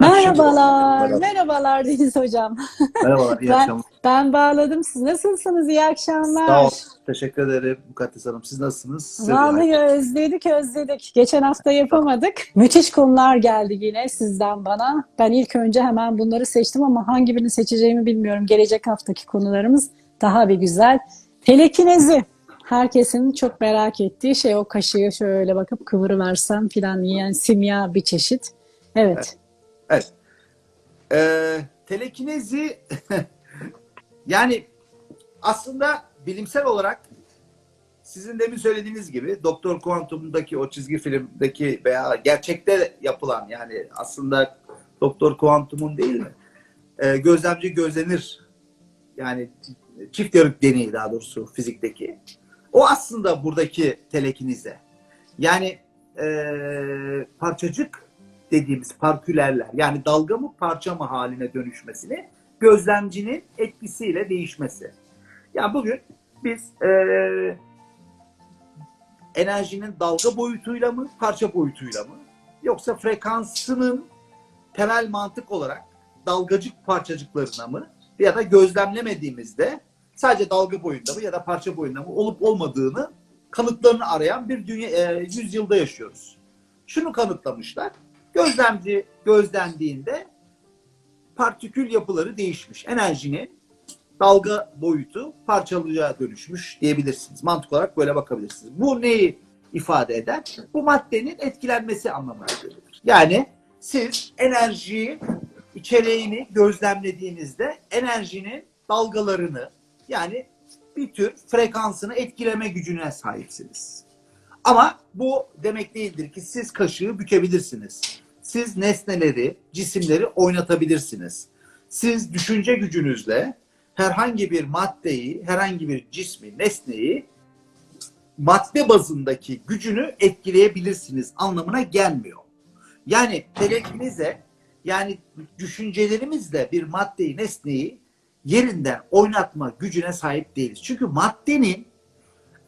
Merhabalar, Merhaba. merhabalar Deniz Hocam. Merhabalar, iyi Ben- akşamlar. Ben bağladım. Siz nasılsınız? İyi akşamlar. Sağ ol. Teşekkür ederim Mukaddes Hanım. Siz nasılsınız? Size Vallahi özledik özledik. Geçen hafta yapamadık. Müthiş konular geldi yine sizden bana. Ben ilk önce hemen bunları seçtim ama hangi birini seçeceğimi bilmiyorum. Gelecek haftaki konularımız daha bir güzel. Telekinezi. Herkesin çok merak ettiği şey o kaşığı şöyle bakıp kıvırıversem filan yiyen simya bir çeşit. Evet. Evet. Ee, telekinezi yani aslında bilimsel olarak sizin demin söylediğiniz gibi Doktor Kuantum'daki o çizgi filmdeki veya gerçekte yapılan yani aslında Doktor Kuantum'un değil mi? Ee, gözlemci gözlenir. Yani çift yarık deneyi daha doğrusu fizikteki. O aslında buradaki telekinize. Yani ee, parçacık dediğimiz parkülerler yani dalga mı parça mı haline dönüşmesini gözlemcinin etkisiyle değişmesi. Yani bugün biz eee, enerjinin dalga boyutuyla mı parça boyutuyla mı yoksa frekansının temel mantık olarak dalgacık parçacıklarına mı ya da gözlemlemediğimizde sadece dalga boyunda mı ya da parça boyunda mı olup olmadığını kanıtlarını arayan bir dünya, eee, yüzyılda yaşıyoruz. Şunu kanıtlamışlar. Gözlemci gözlendiğinde partikül yapıları değişmiş. Enerjinin dalga boyutu parçalığa dönüşmüş diyebilirsiniz. Mantık olarak böyle bakabilirsiniz. Bu neyi ifade eder? Bu maddenin etkilenmesi anlamına gelir. Yani siz enerjiyi içeriğini gözlemlediğinizde enerjinin dalgalarını yani bir tür frekansını etkileme gücüne sahipsiniz. Ama bu demek değildir ki siz kaşığı bükebilirsiniz. Siz nesneleri, cisimleri oynatabilirsiniz. Siz düşünce gücünüzle herhangi bir maddeyi, herhangi bir cismi, nesneyi madde bazındaki gücünü etkileyebilirsiniz anlamına gelmiyor. Yani telekinize yani düşüncelerimizle bir maddeyi, nesneyi yerinden oynatma gücüne sahip değiliz. Çünkü maddenin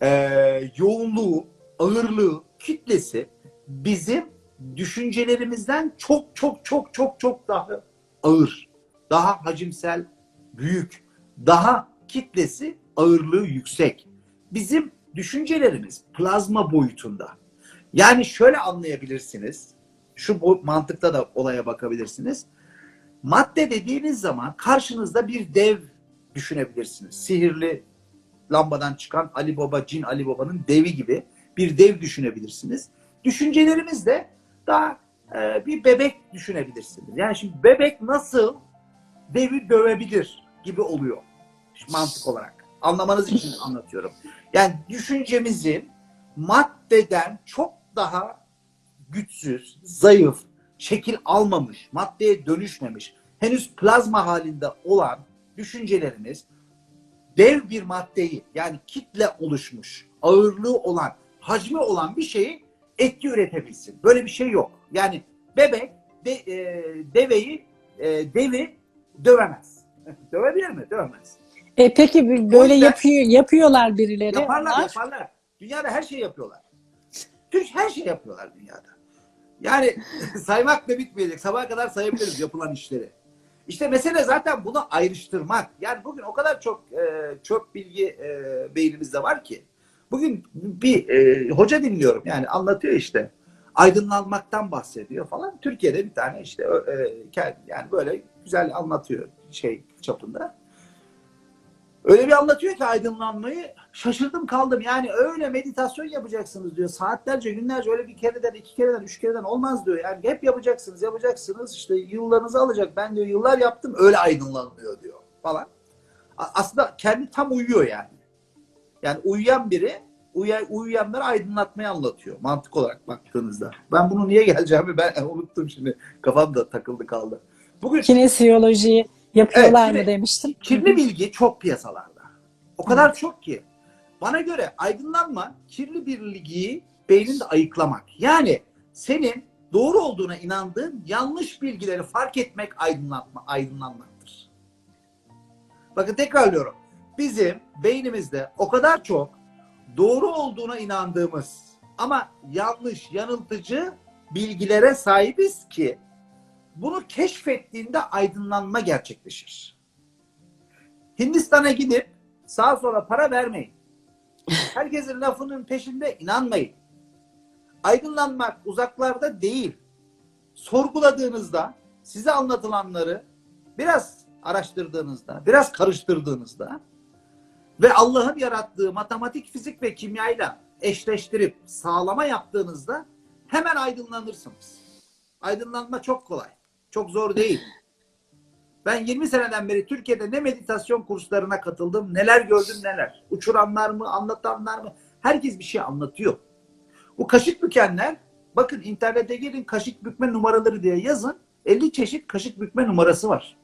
eee, yoğunluğu, ağırlığı, kitlesi bizim düşüncelerimizden çok çok çok çok çok daha ağır, daha hacimsel, büyük, daha kitlesi, ağırlığı yüksek. Bizim düşüncelerimiz plazma boyutunda. Yani şöyle anlayabilirsiniz. Şu mantıkta da olaya bakabilirsiniz. Madde dediğiniz zaman karşınızda bir dev düşünebilirsiniz. Sihirli lambadan çıkan Ali Baba, Cin Ali Baba'nın devi gibi bir dev düşünebilirsiniz. Düşüncelerimiz de daha e, bir bebek düşünebilirsiniz. Yani şimdi bebek nasıl devi dövebilir gibi oluyor mantık olarak. Anlamanız için anlatıyorum. Yani düşüncemizin maddeden çok daha güçsüz, zayıf, şekil almamış, maddeye dönüşmemiş, henüz plazma halinde olan düşüncelerimiz dev bir maddeyi yani kitle oluşmuş, ağırlığı olan, hacmi olan bir şeyi etki üretebilsin. Böyle bir şey yok. Yani bebek de, e, deveyi, e, devi dövemez. Dövebilir mi? Dövemez. E peki böyle yüzden- yapıyor yapıyorlar birileri. Yaparlar, onlar. yaparlar. Dünyada her şeyi yapıyorlar. Türk her şey yapıyorlar dünyada. Yani saymak da bitmeyecek. Sabaha kadar sayabiliriz yapılan işleri. İşte mesele zaten bunu ayrıştırmak. Yani bugün o kadar çok e, çok bilgi e, beynimizde var ki. Bugün bir e, hoca dinliyorum yani anlatıyor işte. Aydınlanmaktan bahsediyor falan. Türkiye'de bir tane işte e, yani böyle güzel anlatıyor şey çapında. Öyle bir anlatıyor ki aydınlanmayı şaşırdım kaldım. Yani öyle meditasyon yapacaksınız diyor. Saatlerce, günlerce öyle bir kereden, iki kereden, üç kereden olmaz diyor. Yani hep yapacaksınız, yapacaksınız. İşte yıllarınızı alacak. Ben diyor yıllar yaptım öyle aydınlanıyor diyor falan. Aslında kendi tam uyuyor yani. Yani uyuyan biri uya, uyuyanları aydınlatmayı anlatıyor mantık olarak baktığınızda. Ben bunu niye geleceğimi ben unuttum şimdi. Kafam da takıldı kaldı. Bugün Kinesiyolojiyi yapıyorlar Evet, mı demiştim. Kirli bilgi çok piyasalarda. O kadar çok ki. Bana göre aydınlanma kirli bilgiyi beyninde ayıklamak. Yani senin doğru olduğuna inandığın yanlış bilgileri fark etmek aydınlatma, aydınlanmaktır. Bakın tekrarlıyorum. Bizim beynimizde o kadar çok doğru olduğuna inandığımız ama yanlış, yanıltıcı bilgilere sahibiz ki bunu keşfettiğinde aydınlanma gerçekleşir. Hindistan'a gidip sağa sola para vermeyin. Herkesin lafının peşinde inanmayın. Aydınlanmak uzaklarda değil. Sorguladığınızda, size anlatılanları biraz araştırdığınızda, biraz karıştırdığınızda ve Allah'ın yarattığı matematik, fizik ve kimyayla eşleştirip sağlama yaptığınızda hemen aydınlanırsınız. Aydınlanma çok kolay. Çok zor değil. Ben 20 seneden beri Türkiye'de ne meditasyon kurslarına katıldım, neler gördüm neler. Uçuranlar mı, anlatanlar mı? Herkes bir şey anlatıyor. Bu kaşık bükenler, bakın internete girin kaşık bükme numaraları diye yazın. 50 çeşit kaşık bükme numarası var.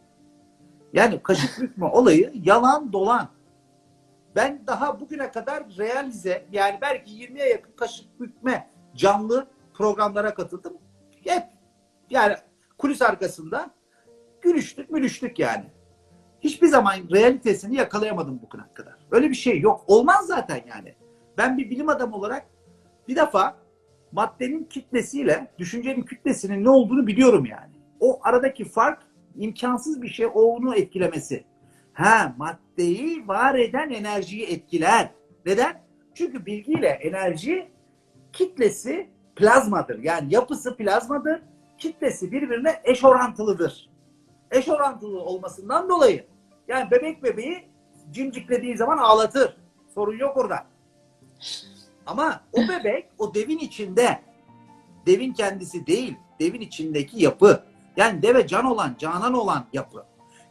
Yani kaşık bükme olayı yalan dolan. Ben daha bugüne kadar realize yani belki 20'ye yakın kaşık bükme canlı programlara katıldım. Hep yani kulis arkasında gülüştük mülüştük yani. Hiçbir zaman realitesini yakalayamadım bugüne kadar. Öyle bir şey yok. Olmaz zaten yani. Ben bir bilim adamı olarak bir defa maddenin kütlesiyle düşüncenin kütlesinin ne olduğunu biliyorum yani. O aradaki fark imkansız bir şey onu etkilemesi. Ha maddeyi var eden enerjiyi etkiler. Neden? Çünkü bilgiyle enerji kitlesi plazmadır. Yani yapısı plazmadır. Kitlesi birbirine eş orantılıdır. Eş orantılı olmasından dolayı yani bebek bebeği cimciklediği zaman ağlatır. Sorun yok orada. Ama o bebek o devin içinde devin kendisi değil, devin içindeki yapı. Yani deve can olan, canan olan yapı.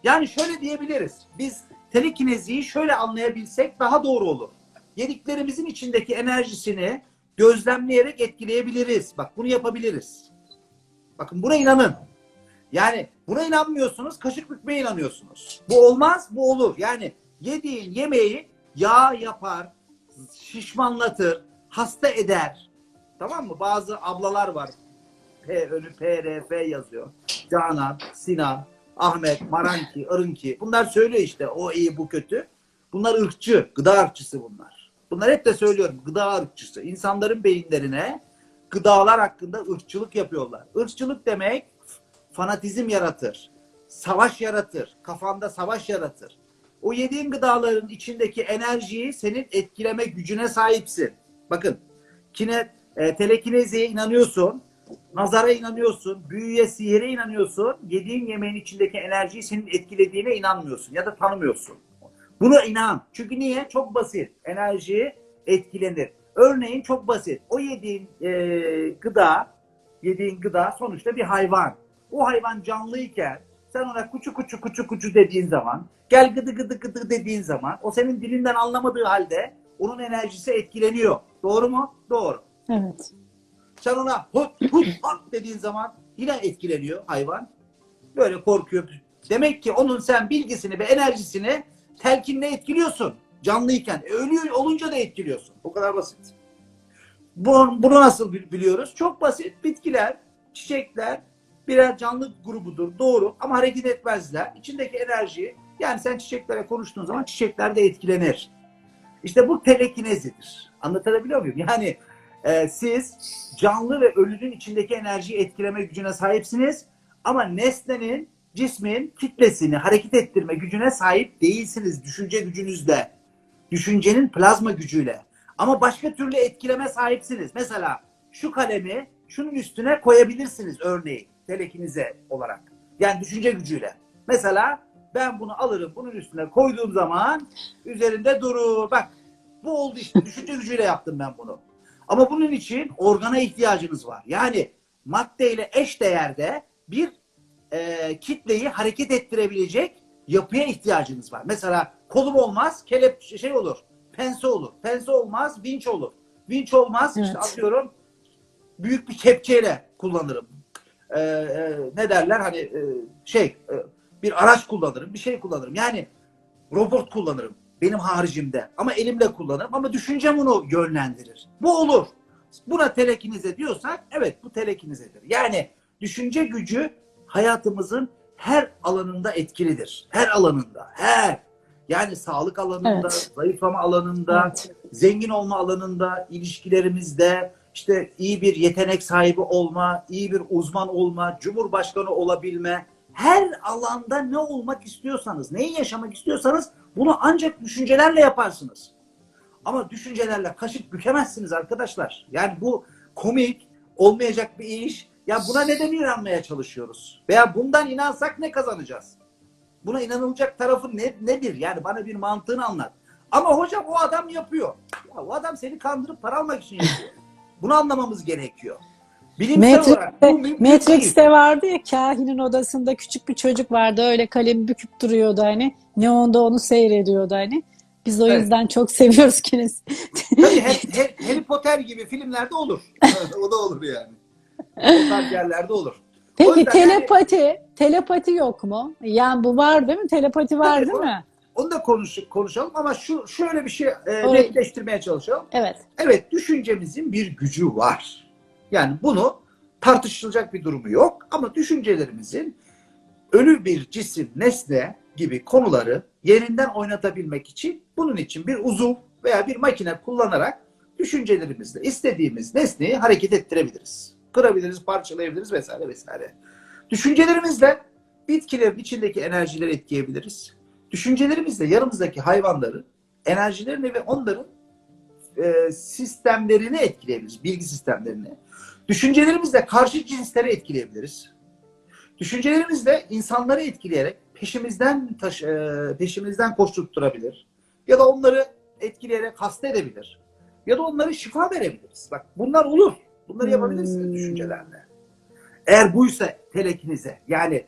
Yani şöyle diyebiliriz. Biz telekineziyi şöyle anlayabilsek daha doğru olur. Yediklerimizin içindeki enerjisini gözlemleyerek etkileyebiliriz. Bak bunu yapabiliriz. Bakın buna inanın. Yani buna inanmıyorsunuz, kaşık bükmeye inanıyorsunuz. Bu olmaz, bu olur. Yani yediğin yemeği yağ yapar, şişmanlatır, hasta eder. Tamam mı? Bazı ablalar var. P önü P, R, F yazıyor. Canan, Sinan, Ahmet, Maranki, Irınki. Bunlar söylüyor işte o iyi bu kötü. Bunlar ırkçı, gıda ırkçısı bunlar. Bunlar hep de söylüyorum gıda ırkçısı. İnsanların beyinlerine gıdalar hakkında ırkçılık yapıyorlar. Irkçılık demek fanatizm yaratır. Savaş yaratır. Kafanda savaş yaratır. O yediğin gıdaların içindeki enerjiyi senin etkileme gücüne sahipsin. Bakın kine, e, telekineziye inanıyorsun. Nazara inanıyorsun. Büyüye, sihire inanıyorsun. Yediğin yemeğin içindeki enerjiyi senin etkilediğine inanmıyorsun ya da tanımıyorsun. Buna inan. Çünkü niye? Çok basit. Enerji etkilenir. Örneğin çok basit. O yediğin e, gıda, yediğin gıda sonuçta bir hayvan. O hayvan canlıyken sen ona kuçu kuçu kuçu kuçu dediğin zaman, gel gıdı gıdı gıdı dediğin zaman o senin dilinden anlamadığı halde onun enerjisi etkileniyor. Doğru mu? Doğru. Evet. Sen ona hut hut hut dediğin zaman yine etkileniyor hayvan. Böyle korkuyor. Demek ki onun sen bilgisini ve enerjisini telkinle etkiliyorsun. Canlıyken. E, ölüyor olunca da etkiliyorsun. Bu kadar basit. Bu, bunu nasıl bil- biliyoruz? Çok basit. Bitkiler, çiçekler birer canlı grubudur. Doğru. Ama hareket etmezler. İçindeki enerji yani sen çiçeklere konuştuğun zaman çiçekler de etkilenir. İşte bu telekinezidir. Anlatabiliyor muyum? Yani e, siz canlı ve ölünün içindeki enerjiyi etkileme gücüne sahipsiniz ama nesnenin, cismin kitlesini hareket ettirme gücüne sahip değilsiniz düşünce gücünüzle. Düşüncenin plazma gücüyle. Ama başka türlü etkileme sahipsiniz. Mesela şu kalemi şunun üstüne koyabilirsiniz örneğin telekinize olarak. Yani düşünce gücüyle. Mesela ben bunu alırım bunun üstüne koyduğum zaman üzerinde durur. Bak bu oldu işte düşünce gücüyle yaptım ben bunu. Ama bunun için organa ihtiyacınız var. Yani maddeyle eş değerde bir e, kitleyi hareket ettirebilecek yapıya ihtiyacınız var. Mesela kolum olmaz, kelep şey olur, pense olur. Pense olmaz, vinç olur. Vinç olmaz, işte Evet. atıyorum büyük bir kepçeyle kullanırım. E, e, ne derler hani e, şey e, bir araç kullanırım, bir şey kullanırım. Yani robot kullanırım benim haricimde. Ama elimle kullanırım ama düşüncem onu yönlendirir. Bu olur. Buna telekinize diyorsak evet bu telekinizedir. Yani düşünce gücü hayatımızın her alanında etkilidir. Her alanında. Her. Yani sağlık alanında, Evet. zayıflama alanında, Evet. zengin olma alanında, ilişkilerimizde, işte iyi bir yetenek sahibi olma, iyi bir uzman olma, cumhurbaşkanı olabilme, her alanda ne olmak istiyorsanız, neyi yaşamak istiyorsanız bunu ancak düşüncelerle yaparsınız. Ama düşüncelerle kaşık bükemezsiniz arkadaşlar. Yani bu komik, olmayacak bir iş. Ya buna neden inanmaya çalışıyoruz? Veya bundan inansak ne kazanacağız? Buna inanılacak tarafı ne, nedir? Yani bana bir mantığını anlat. Ama hocam o adam yapıyor. Ya o adam seni kandırıp para almak için yapıyor. Bunu anlamamız gerekiyor. Bilimsel olarak bu Matrix'te, değil. Vardı ya kahinin odasında küçük bir çocuk vardı öyle kalemi büküp duruyordu hani. Neon'da onu seyrediyordu hani. Biz o Evet. yüzden çok seviyoruz Kines. Tabii Harry Potter gibi filmlerde olur. o da olur yani. O tarz yerlerde olur. Peki yüzden yani- telepati, telepati yok mu? Yani bu var değil mi? Telepati var Tabii, değil o- mi? Onu da konuş, konuşalım ama şu şöyle bir şey e, Orayı- netleştirmeye çalışalım. Evet. Evet düşüncemizin bir gücü var. Yani bunu tartışılacak bir durumu yok ama düşüncelerimizin ölü bir cisim, nesne gibi konuları yerinden oynatabilmek için bunun için bir uzuv veya bir makine kullanarak düşüncelerimizle istediğimiz nesneyi hareket ettirebiliriz. Kırabiliriz, parçalayabiliriz vesaire vesaire. Düşüncelerimizle bitkilerin içindeki enerjileri etkileyebiliriz. Düşüncelerimizle yanımızdaki hayvanların enerjilerini ve onların e, sistemlerini etkileyebiliriz, bilgi sistemlerini. Düşüncelerimizle karşı cinsleri etkileyebiliriz. Düşüncelerimizle insanları etkileyerek peşimizden taş, e, peşimizden koşturtturabilir. Ya da onları etkileyerek hasta edebilir. Ya da onları şifa verebiliriz. Bak bunlar olur. Bunları yapabilirsiniz Hmm. düşüncelerle. Eğer buysa telekinize yani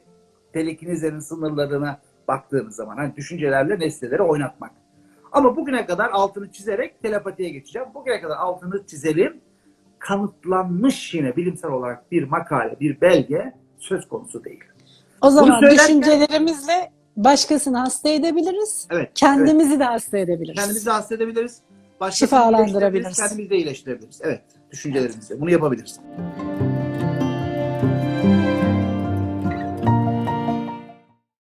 telekinizenin sınırlarına baktığımız zaman hani düşüncelerle nesneleri oynatmak. Ama bugüne kadar altını çizerek telepatiye geçeceğim. Bugüne kadar altını çizelim. Kanıtlanmış yine bilimsel olarak bir makale, bir belge söz konusu değil. O zaman söylerken- düşüncelerimizle başkasını hasta edebiliriz. Evet. Kendimizi de hasta edebiliriz. Kendimizi hasta edebiliriz. Başkasını Şifalandırabiliriz. Kendimizi de iyileştirebiliriz. Evet. Düşüncelerimizle. Bunu yapabiliriz.